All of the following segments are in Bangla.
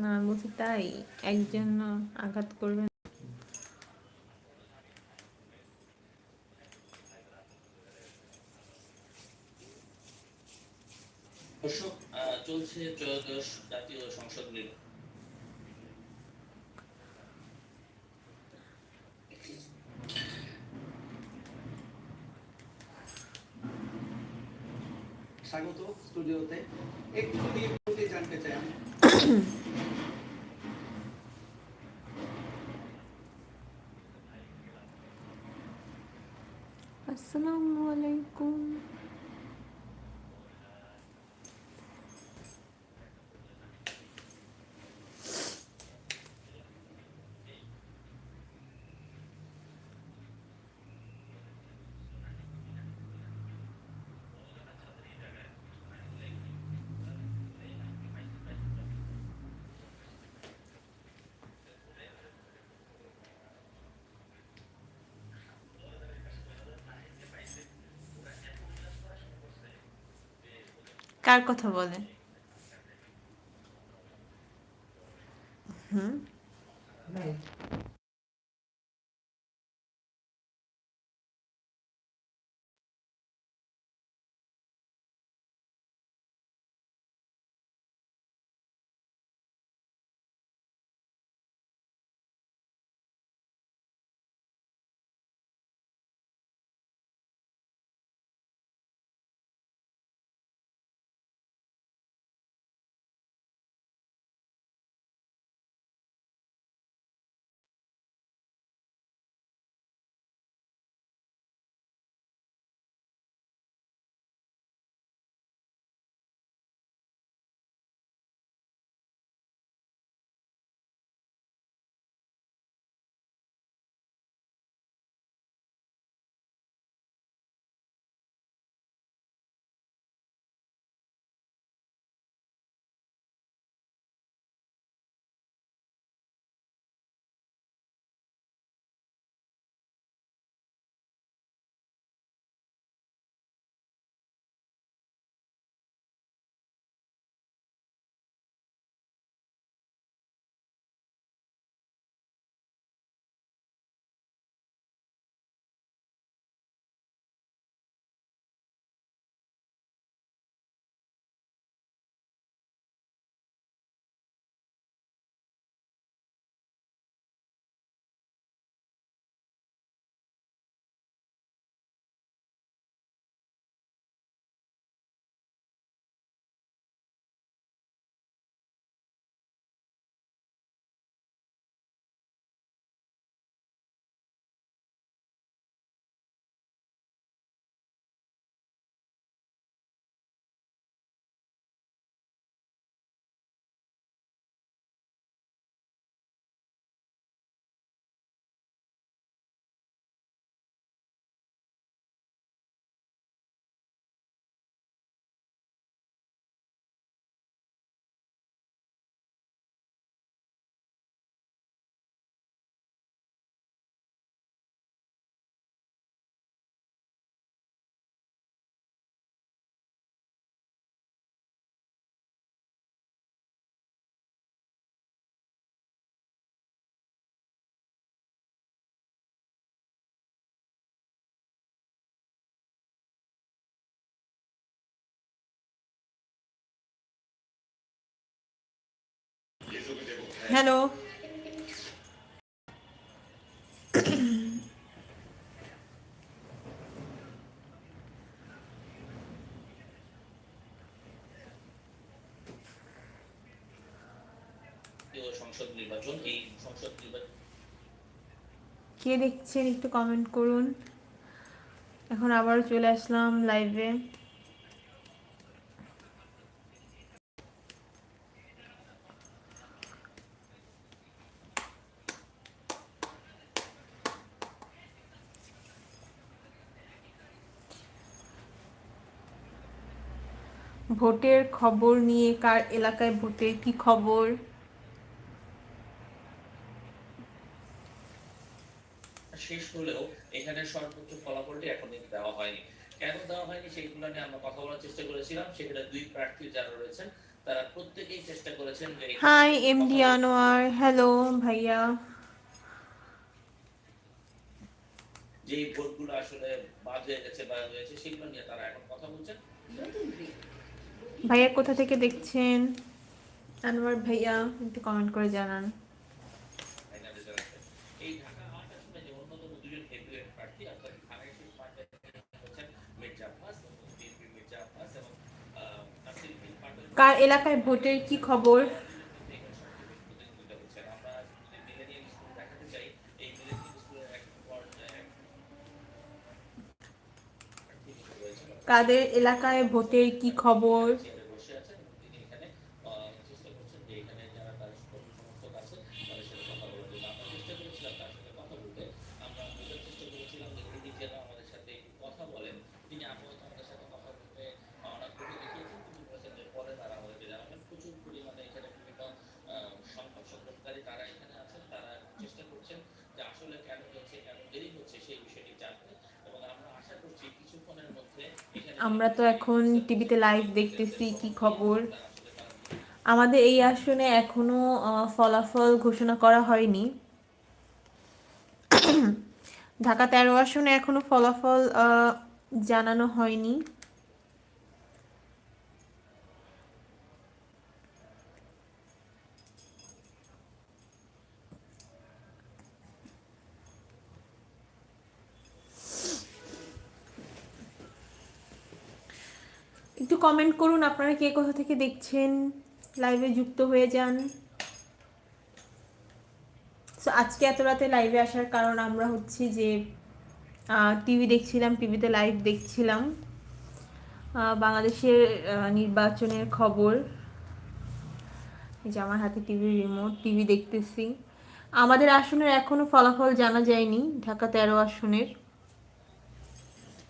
না, বলছি তাই একজন আঘাত করবে চলছে সংসদ নির্বাচন স্বাগত স্টুডিওতে। একটু নিয়ে প্রতি জানতে চাই আমি আসসালামু আলাইকুম কার কথা বলে? হ্যালো। সংসদ নির্বাচন এই সংসদ নির্বাচন কে দেখছেন একটু কমেন্ট করুন। এখন আবার চলে আসলাম লাইভে ভোটের খবর নিয়ে কার এলাকায় ভোটের কি খবর? শেষ হলেও এখানে সর্বোচ্চ ফলাফলটি এখন দেওয়া হয়নি। কেন দেওয়া হয়নি সেইগুলো নিয়ে আমরা কথা বলার চেষ্টা করেছিলাম। সেখানে দুই প্রার্থী যারা রয়েছেন তারা প্রত্যেকেই চেষ্টা করেছেন যে হাই এমডি আনোয়ার হ্যালো ভাইয়া। যে ভোটগুলো আসলে বাদ হয়ে গেছে বা হয়েছে সেগুলো নিয়ে তারা এখন কথা বলছেন। ভাইয়া কোথা থেকে দেখছেন? আনোয়ার ভাইয়া একটু কমেন্ট করে জানান। কার এলাকায় ভোটের কি ঢাকা কাদের এলাকায় ভোটের কি খবর চেয়ারে বসে আছেন এবং তিনি এখানে আহ, চেষ্টা করছেন যে এখানে যারা তার কর্মী সমর্থক আছে তাদের সাথে কথা বলার জন্য আমরা চেষ্টা করেছিলাম তার সাথে কথা বলতে আমরা বোঝার চেষ্টা করেছিলাম যে তিনি যেন আমাদের সাথে একটু কথা বলেন তিনি আপাতত আমাদের সাথে কথা বলতে অনাগ্রহ দেখিয়েছেন তিনি বলেছেন যে পরে তারা আমাদেরকে জানাবেন প্রচুর পরিমাণে এখানে বিভিন্ন আহ, সংখ্যক সংগ্রহকারী তারা এখানে আছেন তারা চেষ্টা করছেন যে আসলে কেন হচ্ছে কেন দেরি হচ্ছে সেই বিষয়টি জানতে এবং আমরা আশা করছি কিছুক্ষণের মধ্যে এখানে আমরা তো এখন টিভিতে লাইভ দেখতেছি, কি খবর? আমাদের এই আসনে এখনও ফলাফল ঘোষণা করা হয়নি। ঢাকা তেরো আসনে এখনও ফলাফল জানানো হয়নি একটু কমেন্ট করুন, আপনারা কে কোথা থেকে দেখছেন? লাইভে যুক্ত হয়ে যান। সো আজকে এত রাতে লাইভে আসার কারণ আমরা হচ্ছে যে টিভি দেখছিলাম টিভিতে লাইভ দেখছিলাম। বাংলাদেশের নির্বাচনের খবর। এই যে আমার হাতে টিভির রিমোট টিভি দেখতেছি। আমাদের আসনের এখনও ফলাফল জানা যায়নি, ঢাকা তেরো আসনের।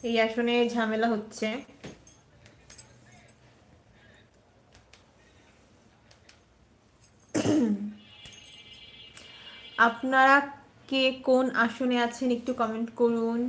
এই আসনে ঝামেলা হচ্ছে। আপনারা কে কোন আসনে আছেন একটু কমেন্ট করুন।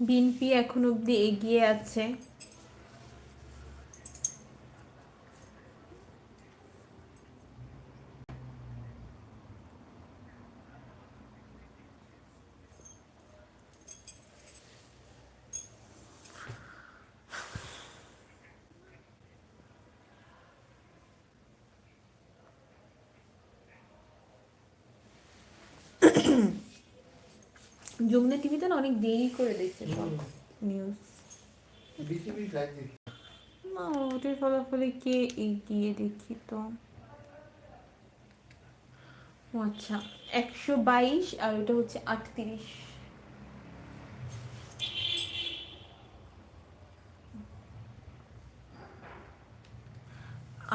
বিএনপি এখন অবধি এগিয়ে আছে। যমুনা টিভিতে না অনেক দেরি করে দেখছে সব নিউজ বিসিবি ফ্ল্যাগ দিচ্ছে না ভোটের ফলাফলে কে এগিয়ে দেখি তো। ও আচ্ছা একশো বাইশ আর ওটা হচ্ছে আটত্রিশ।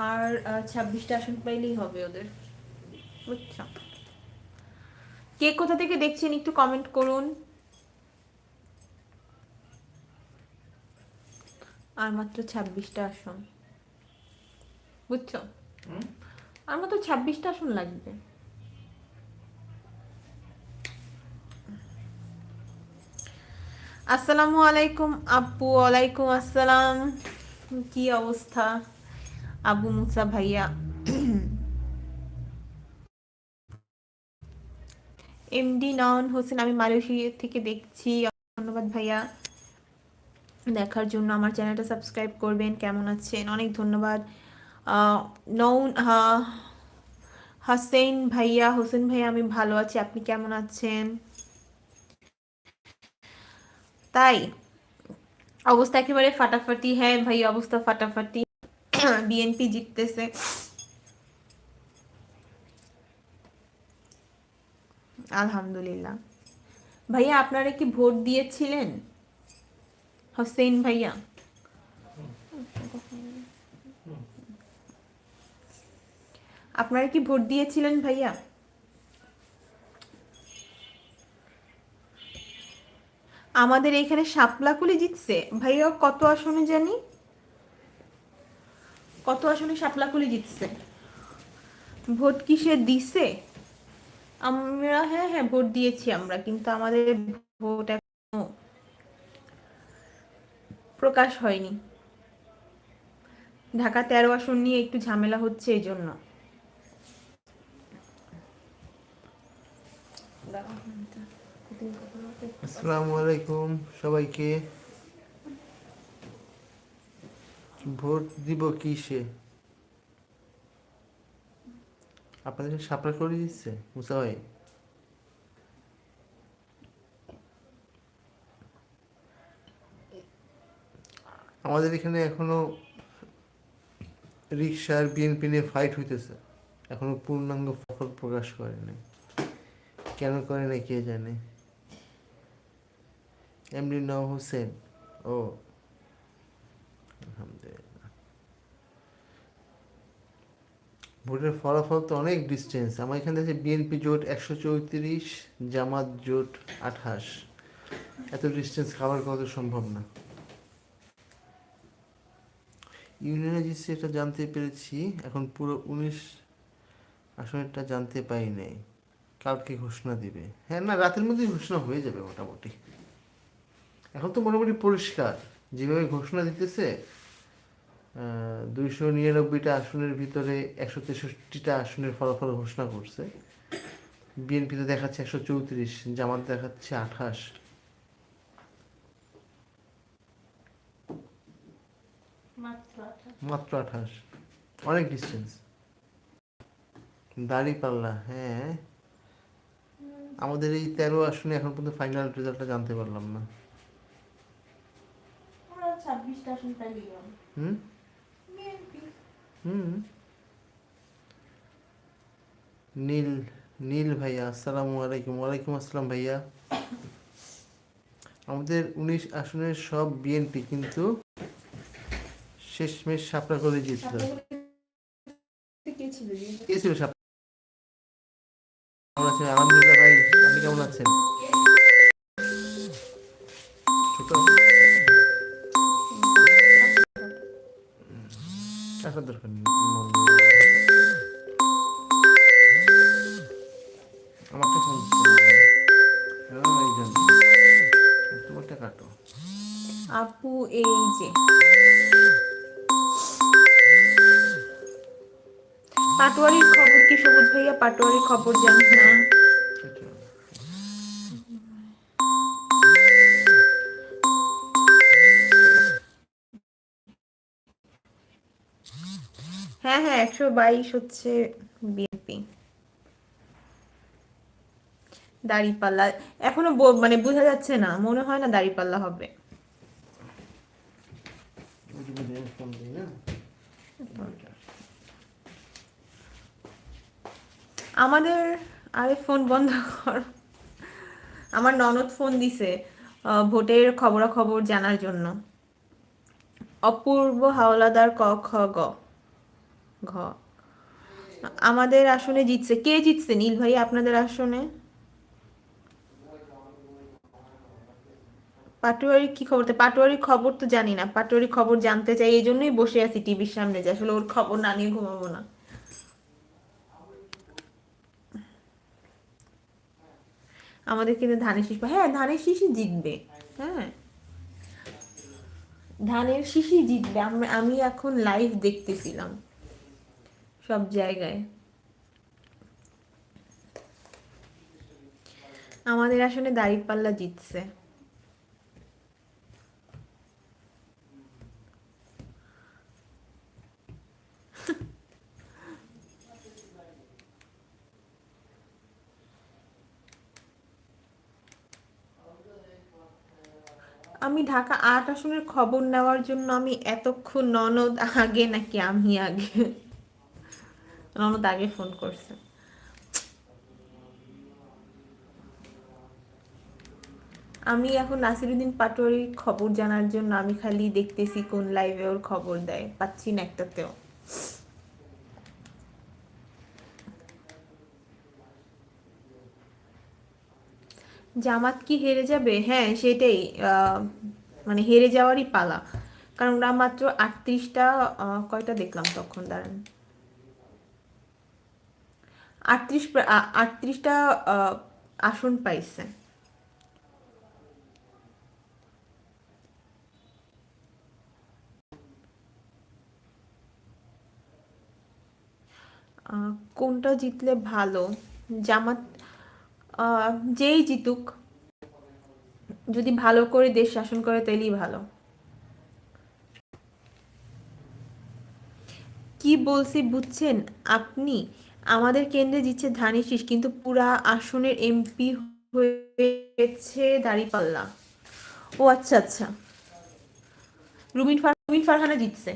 আর ছাব্বিশটা আসন পাইলেই হবে ওদের। বুঝছ কে কোথা থেকে দেখছেন একটু কমেন্ট করুন। আর মাত্র ছাব্বিশটা আসন। বুঝছ? আর মাত্র ছাব্বিশটা আসন লাগবে। আসসালামু আলাইকুম আপু ওয়ালাইকুম আসসালাম। কি অবস্থা? আবু মুসা ভাইয়া এমডি নন হোসেন আমি মালয়েশিয়া থেকে দেখছি। ধন্যবাদ ভাইয়া। দেখার জন্য আমার চ্যানেলটা সাবস্ক্রাইব করবেন। কেমন আছেন? অনেক ধন্যবাদ। নৌন হাসেন ভাইয়া, হোসেন ভাইয়া, আমি ভালো আছি। আপনি কেমন আছেন? তাই, অবস্থা একেবারে ফাটাফাটি। হ্যাঁ ভাই, অবস্থা ফাটাফাটি। বিএনপি জিততেছে। আলহামদুলিল্লাহ। ভাইয়া, আপনারা কি ভোট দিয়েছিলেন? হোসেন ভাইয়া। আপনারা কি ভোট দিয়েছিলেন ভাইয়া? আমাদের এখানে শাপলাকুলি জিতছে। ভাইয়া, কত আসনে জানি? কত আসনে শাপলাকুলি জিতছে? ভোট কিসে দিছে? আমরা হ্যাঁ হ্যাঁ ভোট দিয়েছি আমরা, কিন্তু আমাদের ভোট এখনও প্রকাশ হয়নি। ঢাকা তেরো আসন নিয়ে একটু ঝামেলা হচ্ছে এই জন্য আসসালামু আলাইকুম সবাইকে। ভোট দিব কিসে? আপনাদের সাপ্লাই করে দিচ্ছে, মুসা ভাই? আমাদের এখানে এখনও রিক্সার বিএনপি নিয়ে ফাইট হইতেছে। এখনও পূর্ণাঙ্গ ফল প্রকাশ করে নাই। কেন করে না কে জানে? এমনি নওয়াব হোসেন ও। আলহামদুলিল্লাহ। ভোটের ফলাফল তো অনেক ডিস্টেন্স আমার এখানে আছে বিএনপি জোট একশো চৌত্রিশ, জামাত জোট আঠাশ। এত ডিস্টেন্স খাবার কত সম্ভব না। ইউনিয়নে এটা জানতে পেরেছি, এখন পুরো উনিশ আসনেরটা জানতে পাই নাই। কালকে ঘোষণা দিবে। হ্যাঁ না, রাতের মধ্যেই ঘোষণা হয়ে যাবে মোটামুটি। এখন তো মোটামুটি পরিষ্কার। যেভাবে ঘোষণা দিতেছে দুইশো নিরানব্বইটা আসনের ভিতরে একশো তেষট্টিটা আসনের ফলাফল ঘোষণা করছে। বিএনপিতে দেখাচ্ছে একশো চৌত্রিশ জামাত দেখাচ্ছে আঠাশ। মাত্র আঠাশ। অনেক ডিস্টেন্স দাড়ি পাল্লা হ্যাঁ। আমাদের এই তেরো আসনে এখন পর্যন্ত ফাইনাল রেজাল্টটা জানতে পারলাম না। ছাব্বিশটা আসন হুম? হুম। নীল নীল ভাইয়া আসসালামু আলাইকুম। ওয়ালাইকুম আসসালাম ভাইয়া। আমাদের উনিশ আসনের সব বিএনপি কিন্তু শেষমেশ সাপড়া করে জিতল। কে ছিল? আলহামদুলিল্লাহ ভাই আপনি কেমন আছেন? দরকার নেই আপু এই যে। পাটোয়ারির খবর কি সবুজ ভাইয়া? পাটোয়ারির খবর জানি না? হ্যাঁ হ্যাঁ একশো বাইশ হচ্ছে বিএনপি দাড়িপাল্লা, এখনও মানে বোঝা যাচ্ছে না, মনে হয় না দাড়িপাল্লা হবে। আমাদের আরে ফোন বন্ধ কর। আমার ননদ ফোন দিছে ভোটের খবরাখবর জানার জন্য। অপূর্ব হাওলাদার ক, খ, গ। ঘ। আমাদের আসনে জিতছে। কে জিতছে? নীল ভাই, আপনাদের আসনে? পাটোয়ারির কি খবর? তো পাটোয়ারির খবর তো জানি না। পাটোয়ারির খবর জানতে চাই, এই জন্যই বসে আছি টিভির সামনে যে আসলে ওর খবর না নিয়ে ঘুমাবো না। আমাদের কিন্তু ধানের শীষ হ্যাঁ ধানের শীষই জিতবে। হ্যাঁ। ধানের শিশি জিতবে। আমি এখন লাইভ দেখতেছিলাম সব জায়গায়। আমাদের আসলে দাঁড়িপাল্লা জিতছে। আমি ঢাকা আট আসনের খবর নেওয়ার জন্য আমি এতক্ষণ ননদ আগে নাকি আমি আগে? ননদ আগে ফোন করছে। আমি এখন নাসিরুদ্দিন পাটোয়ারির খবর জানার জন্য আমি খালি দেখতেছি কোন লাইভে ওর খবর দেয়, পাচ্ছি না একটাতেও। জামাত কি হেরে যাবে? হ্যাঁ সেটাই মানে হেরে যাওয়ারই পালা। কারণ ওরা মাত্র আটত্রিশটা কয়টা দেখলাম তখন? দাঁড়ান। আটত্রিশ আটত্রিশটা আসন পাইছে। কোনটা জিতলে ভালো? জামাত যেই জিতুক, যদি ভালো করে দেশ শাসন করে, তাইলেই ভালো। কি বলছি বুঝছেন? আপনি, আমাদের কেন্দ্রে জিতছে ধানের শীষ কিন্তু পুরা আসনের এমপি হয়েছে দাঁড়িপাল্লা ও আচ্ছা আচ্ছা। রুমিন ফার, রুমিন ফারহানা জিতছে।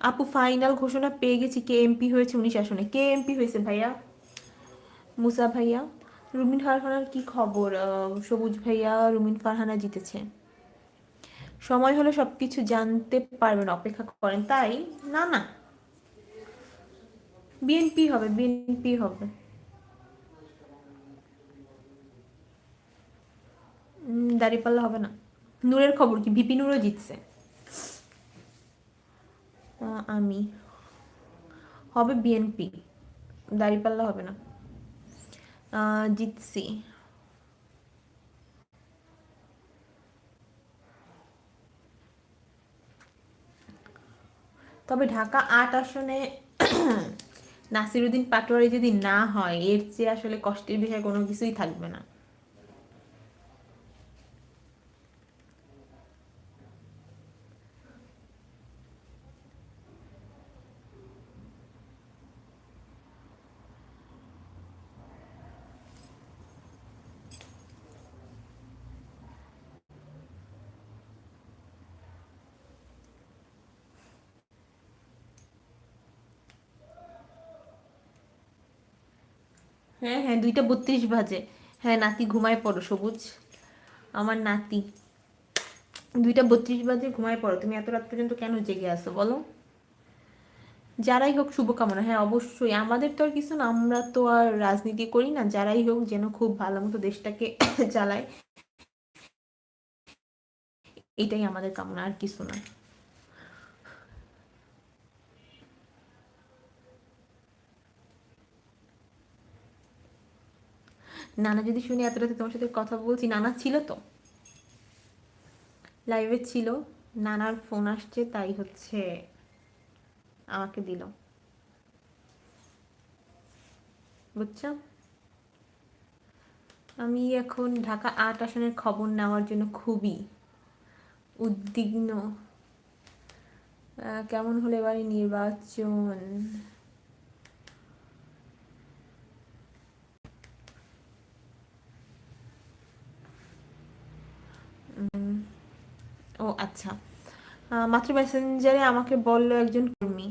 আপু ফাইনাল ঘোষণা পেয়ে গেছি কে এমপি হয়েছে উনিশ আসনে। কে এমপি হয়েছে ভাইয়া? মুসা ভাইয়া? রুমিন ফারহানার কি খবর? সবুজ ভাইয়া, রুমিন ফারহানা জিতেছে। সময় হলে সব কিছু জানতে পারবেন, অপেক্ষা করেন। তাই? না না। বিএনপি হবে বিএনপি হবে। দাঁড়িপাল্লা হবে না। নূরের খবর কি? ভিপি নূরও জিতছে। আমি। হবে বিএনপি দাঁড়িপাল্লা হবে না। জিতছি তবে ঢাকা আট আসনে নাসিরুদ্দিন পাটোয়ারি যদি না হয়, এর চেয়ে আসলে কষ্টের বিষয় কোনো কিছুই থাকবে না। হ্যাঁ হ্যাঁ দুইটা বত্রিশ বাজে। হ্যাঁ নাতি ঘুমায় পড়ো, সবুজ। আমার নাতি। দুইটা বত্রিশ বাজে, ঘুমায় পড়ো। তুমি এত রাত পর্যন্ত কেন জেগে আসো বলো? যারাই হোক, শুভকামনা। হ্যাঁ অবশ্যই। আমাদের তো আর কিছু না, আমরা তো আর রাজনীতি করি না। যারাই হোক, যেন খুব ভালো মতো দেশটাকে চালায়। এটাই আমাদের কামনা, আর কিছু না। নানা যদি শুনি এত রাতে তোমার সাথে কথা বলছি, নানা ছিল তো। লাইভে ছিল, নানার ফোন আসছে, তাই হচ্ছে আমাকে দিল। বুঝছ? আমি এখন ঢাকা আট আসনের খবর নেওয়ার জন্য খুবই উদ্বিগ্ন। কেমন হলে এবারে নির্বাচন? ও আচ্ছা। মাত্র মেসেঞ্জারে আমাকে বলল একজন কর্মী।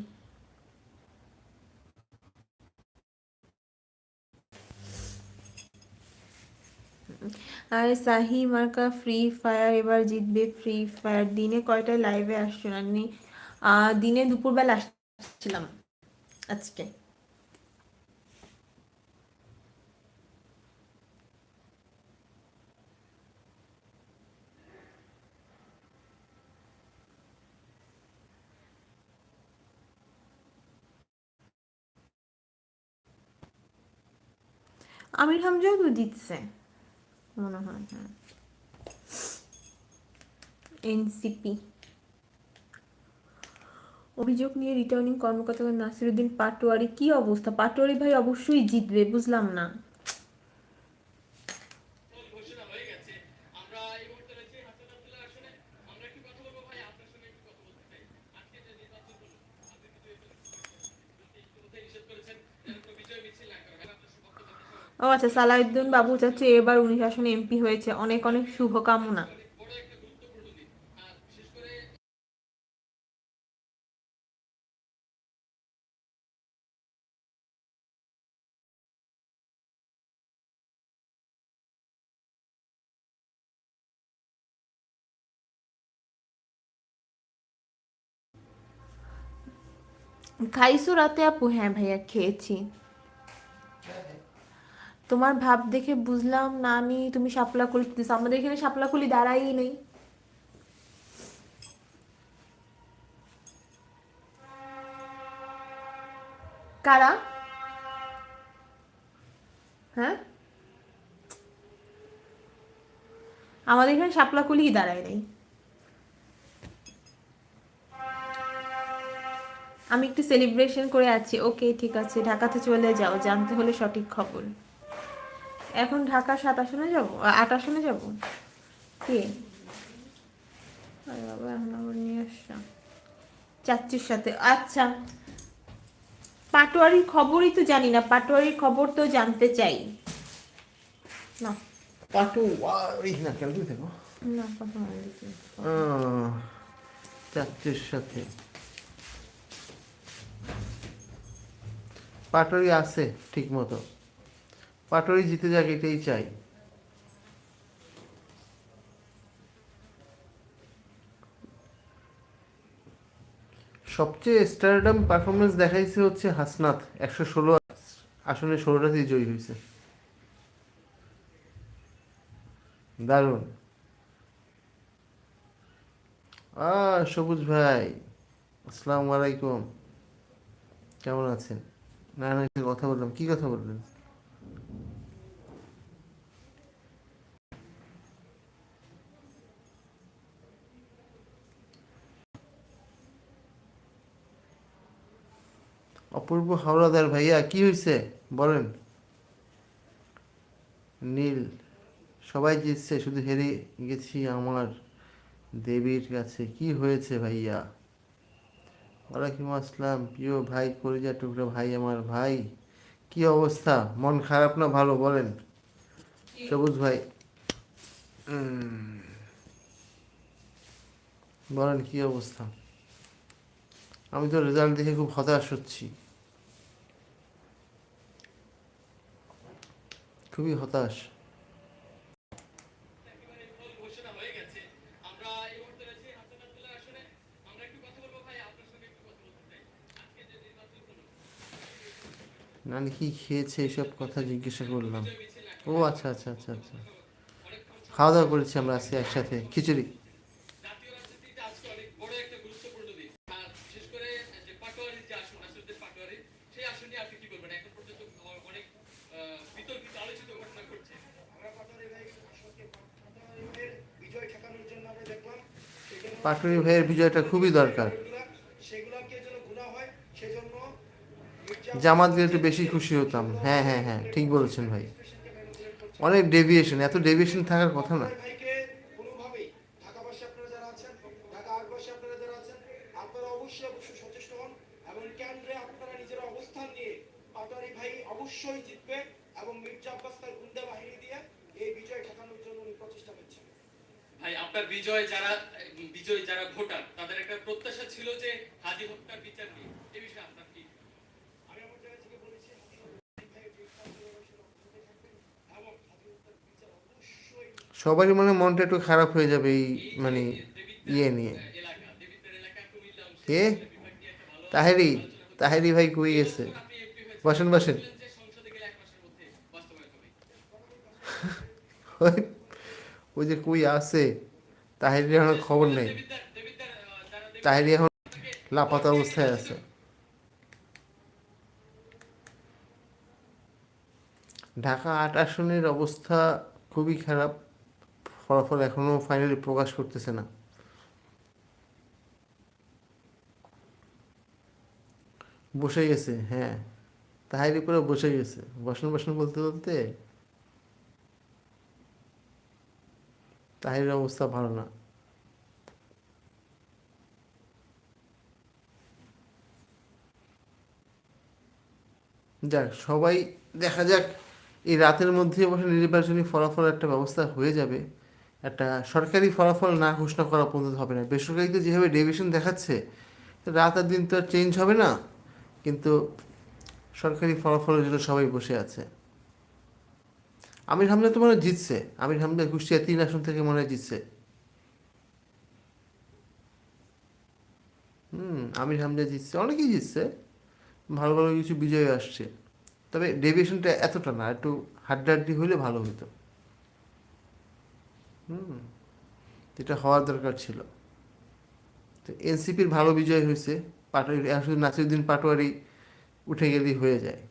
আরে সাহি মার্কা ফ্রি ফায়ার এবার জিতবে ফ্রি ফায়ার দিনে কয়টায় লাইভে আসছো আহ, দিনে দুপুরবেলা আসছিলাম আজকে। আমির হামজাও তো জিতছে। মনে হয় হ্যাঁ। এনসিপি। অভিযোগ নিয়ে রিটার্নিং কর্মকর্তা নাসিরুদ্দিন পাটোয়ারি, কি অবস্থা? পাটোয়ারি ভাই অবশ্যই জিতবে, বুঝলাম না ঘোষণা হয়ে গেছে আমরা এই মুহূর্তে রয়েছি হাসান আব্দুল্লাহ আসনে আমরা একটু কথা বলব ভাই আপনার সঙ্গে একটু কথা বলতে চাই আজকে যে নির্বাচন হলো আপনি কিন্তু ইতিমধ্যে নিষেধ করেছেন যেন কোনো বিজয় মিছিল না করে আপনার বক্তব্য ও আচ্ছা সালাউদ্দিন বাবু চাচ্ছে এবার উনিশ আসনে এমপি হয়েছে। অনেক অনেক শুভকামনা। খাইছো রাতে আপু? হ্যাঁ ভাইয়া, খেয়েছি। তোমার ভাব দেখে বুঝলাম, না, আমি, তুমি শাপলা দিস, আমাদের এখানে শাপলা কুলি দাঁড়াই নেই। কারা? হ্যাঁ? আমাদের এখানে শাপলা কুলি দাঁড়ায় নেই। আমি একটু সেলিব্রেশন করে আছি। ওকে ঠিক আছে, ঢাকাতে চলে যাও, জানতে হলে সঠিক খবর। এখন ঢাকা সাত আসনে যাব? আট আসনে যাব? কে? আরে বাবা এখন আবার নিয়ে আসলাম। চাচ্চির সাথে। আচ্ছা। পাটোয়ারির খবরই তো জানি না। পাটোয়ারির খবর তো জানতে চাই। না। পাটু ওই না কেন দেখো। না পাটোয়ারি সাথে। পাটরি আছে ঠিক মতো। পাটরি জিতে যাক এটাই চাই। সবচেয়ে স্টারডাম পারফরমেন্স দেখাইছে হচ্ছে হাসনাত, একশো ষোলো আসনে ষোলোটাতেই জয়ী হয়েছে দারুণ। আ, সবুজ ভাই, আসসালামু আলাইকুম। কেমন আছেন? না না কথা বললাম। কি কথা বললেন অপূর্ব হাওড়াদার ভাইয়া, কি হয়েছে বলেন। নীল, সবাই জিতছে, শুধু হেরে গেছি আমার দেবীর কাছে। কি হয়েছে ভাইয়া? ওয়ালাইকুম আসসালাম, প্রিয় ভাই, কলিজা টুকরা ভাই, আমার ভাই। কি অবস্থা? মন খারাপ না ভালো? বলেন। সবুজ ভাই। বলেন, কি অবস্থা? আমি তো রেজাল্ট দেখে খুব হতাশ হচ্ছি খুবই হতাশ ঘোষণা হয়ে গেছে আমরা এই মুহূর্তে রয়েছি হাসান আব্দুল্লাহ আসনে আমরা একটু কথা বলব ভাই আপনার সঙ্গে একটু কথা বলতে চাই আজকে যে নির্বাচন হতাশ নাহলে কি খেয়েছে এসব কথা জিজ্ঞাসা করলাম। ও আচ্ছা আচ্ছা আচ্ছা আচ্ছা। খাওয়া দাওয়া করেছি আমরা আজকে একসাথে। খিচুড়ি। পাটুরি ভাইয়ের বিজয়টা খুবই দরকার। জামাত গেলে একটু বেশি খুশি হতাম। হ্যাঁ হ্যাঁ হ্যাঁ ঠিক বলেছেন ভাই। অনেক ডেভিয়েশন এত ডেভিয়েশন থাকার কথা না। অবশ্যই জিতবে এবং মির্জা আব্বাস তার গুন্ডা বাহিনী দিয়ে এই বিজয় ঠেকানোর জন্য প্রচেষ্টা ভাই আপনার বিজয় যারা বিজয় যারা ভোটার তাদের একটা প্রত্যাশা ছিল যে হাজি হত্যার বিচার নিয়ে। এই বিষয়ে আপনার কি? সবারই মনে মনটা একটু খারাপ হয়ে যাবে এই মানে ইয়ে নিয়ে। কে? তাহেরি তাহেরি ভাই কই গেছে? বসেন বসেন। ওই যে কই আছে, তাহেরির এখন খবর নেই। তাহেরি এখন লাপাতা অবস্থায় আছে। ঢাকা আট আসনের অবস্থা খুবই খারাপ, ফলাফল এখনও ফাইনালি প্রকাশ করতেছে না। বসে গেছে হ্যাঁ। তাহারি পুরো বসে গেছে। বসন বসন বলতে বলতে তাহিরের অবস্থা ভালো না। যাক, সবাই দেখা যাক, এই রাতের মধ্যে অবশ্য নির্বাচনী ফলাফল একটা ব্যবস্থা হয়ে যাবে। একটা সরকারি ফলাফল না ঘোষণা করা পর্যন্ত হবে না। বেসরকারিতে যেভাবে ডেভিয়েশন দেখাচ্ছে, রাত আর দিন তো আর চেঞ্জ হবে না। কিন্তু সরকারি ফলাফলের জন্য সবাই বসে আছে। আমির হামজা তো মনে জিতছে। আমির হামজা কুষ্টিয়া তিন আসন থেকে মনে হয় জিতছে। হুম, আমির হামজা জিতছে। অনেকেই জিতছে। ভালো ভালো কিছু বিজয় আসছে। তবে ডেভিয়েশনটা এতটা না, একটু হাড্ডাহাড্ডি হলে ভালো হতো হুম, যেটা হওয়ার দরকার ছিল। তো এনসিপির ভালো বিজয় হয়েছে। পাটোয়ারি শুধু নাসিরুদ্দিন পাটোয়ারি উঠে গেলেই হয়ে যায়।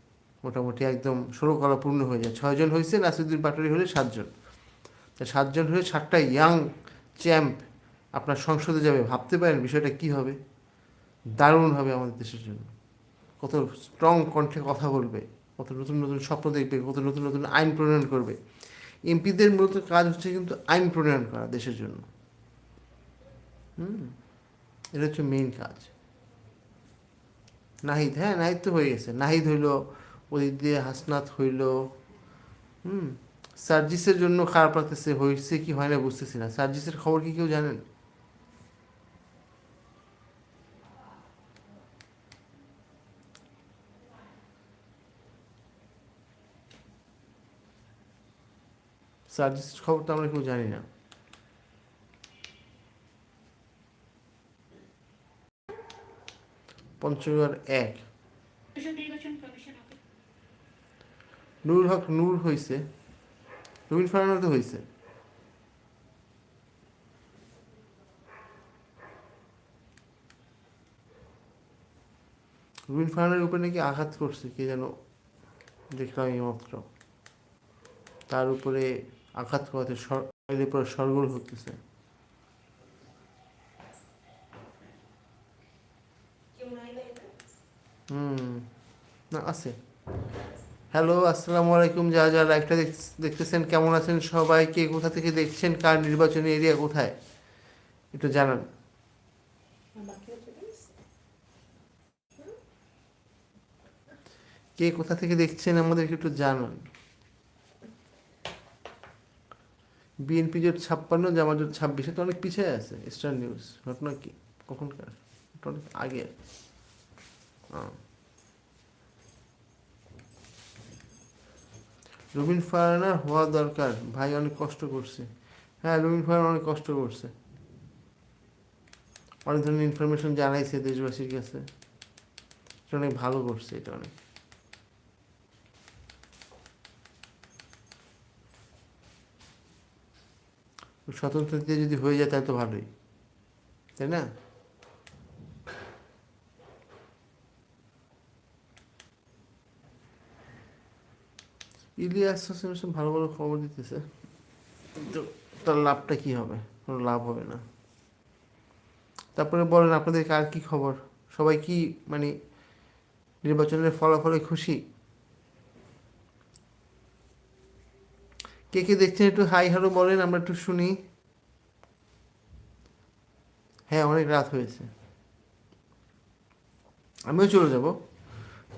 মোটামুটি একদম ষোলো কলা পূর্ণ হয়ে যায়। ছয়জন হয়েছে, নাসিরুদ্দিন পাটোয়ারি হলে সাতজন। তা সাতজন হয়ে সাতটা ইয়াং চ্যাম্প আপনার সংসদে যাবে। ভাবতে পারেন বিষয়টা কি হবে? দারুণ হবে আমাদের দেশের জন্য। কত স্ট্রং কণ্ঠে কথা বলবে, কত নতুন নতুন স্বপ্ন দেখবে, কত নতুন নতুন আইন প্রণয়ন করবে। এমপিদের মূলত কাজ হচ্ছে কিন্তু আইন প্রণয়ন করা দেশের জন্য। হুম, এটা হচ্ছে মেইন কাজ। নাহিদ হ্যাঁ নাহিদ তো হয়ে গেছে। নাহিদ হইল ওদিক দিয়ে হাসনাত হইল। হুম, সার্জিসের জন্য খারাপ লাগতেছে হয়েছে কি হয় না বুঝতেছি না। সার্জিসের খবর কি কেউ জানেন? সার্জিসের খবর তো আমরা কেউ জানি না। পঞ্চগড় এক। নূর হক নূর হয়েছে রবীন ফারানা তো হয়েছে রবীন ফারানের উপরে নাকি আঘাত করছে কে যেন দেখলাম এইমাত্র। তার উপরে আঘাত করাতে শরীরের উপরে সরগোল হতেছে হুম না আছে। হ্যালো, আসসালামু আলাইকুম, যা যা লাইভটা দেখ- দেখতেছেন, কেমন আছেন সবাই? কে কোথা থেকে দেখছেন? কার নির্বাচনী এরিয়া কোথায়? একটু জানান। কে কোথা থেকে দেখছেন আমাদেরকে একটু জানান। বিএনপি জোট ছাপ্পান্ন জামা জোট ছাব্বিশে তো অনেক পিছিয়ে আছে স্টার নিউজ ঘটনা কি? কখনকার অনেক আগে রবিন ফারানার হওয়া দরকার। ভাই অনেক কষ্ট করছে। হ্যাঁ রবিন ফারানা অনেক কষ্ট করছে। অনেক ধরনের ইনফরমেশন জানাইছে দেশবাসীর কাছে। এটা অনেক ভালো করছে, এটা অনেক। স্বতন্ত্র যদি হয়ে যায়, তাহলে তো ভালোই। তাই না? ইলিয়াস হোসেন ভালো ভালো খবর দিতেছে। কিন্তু তার লাভটা কি হবে? কোনো লাভ হবে না। তারপরে বলেন, আপনাদের কার কি খবর? সবাই কি মানে নির্বাচনের ফলাফলে খুশি? কে কে দেখছেন একটু হাই হ্যালো বলেন, আমরা একটু শুনি। হ্যাঁ অনেক রাত হয়েছে। আমিও চলে যাব।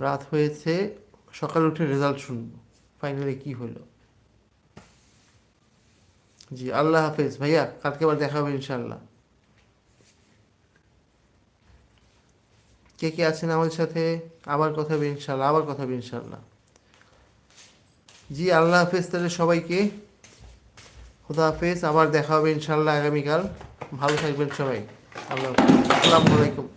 রাত হয়েছে, সকালে উঠে রেজাল্ট শুনব। ফাইনালি কি হলো? জি, আল্লাহ হাফেজ। ভাইয়া, কালকে আবার দেখা হবে ইনশাল্লাহ কে কে আছেন আমাদের সাথে? আবার কথা হবে ইনশাল্লাহ আবার কথা হবে ইনশাল্লাহ জি, আল্লাহ হাফেজ তাহলে সবাইকে। খুদা হাফেজ, আবার দেখা হবে ইনশাল্লাহ আগামীকাল। ভালো থাকবেন সবাই। আল্লাহ আসসালামু আলাইকুম।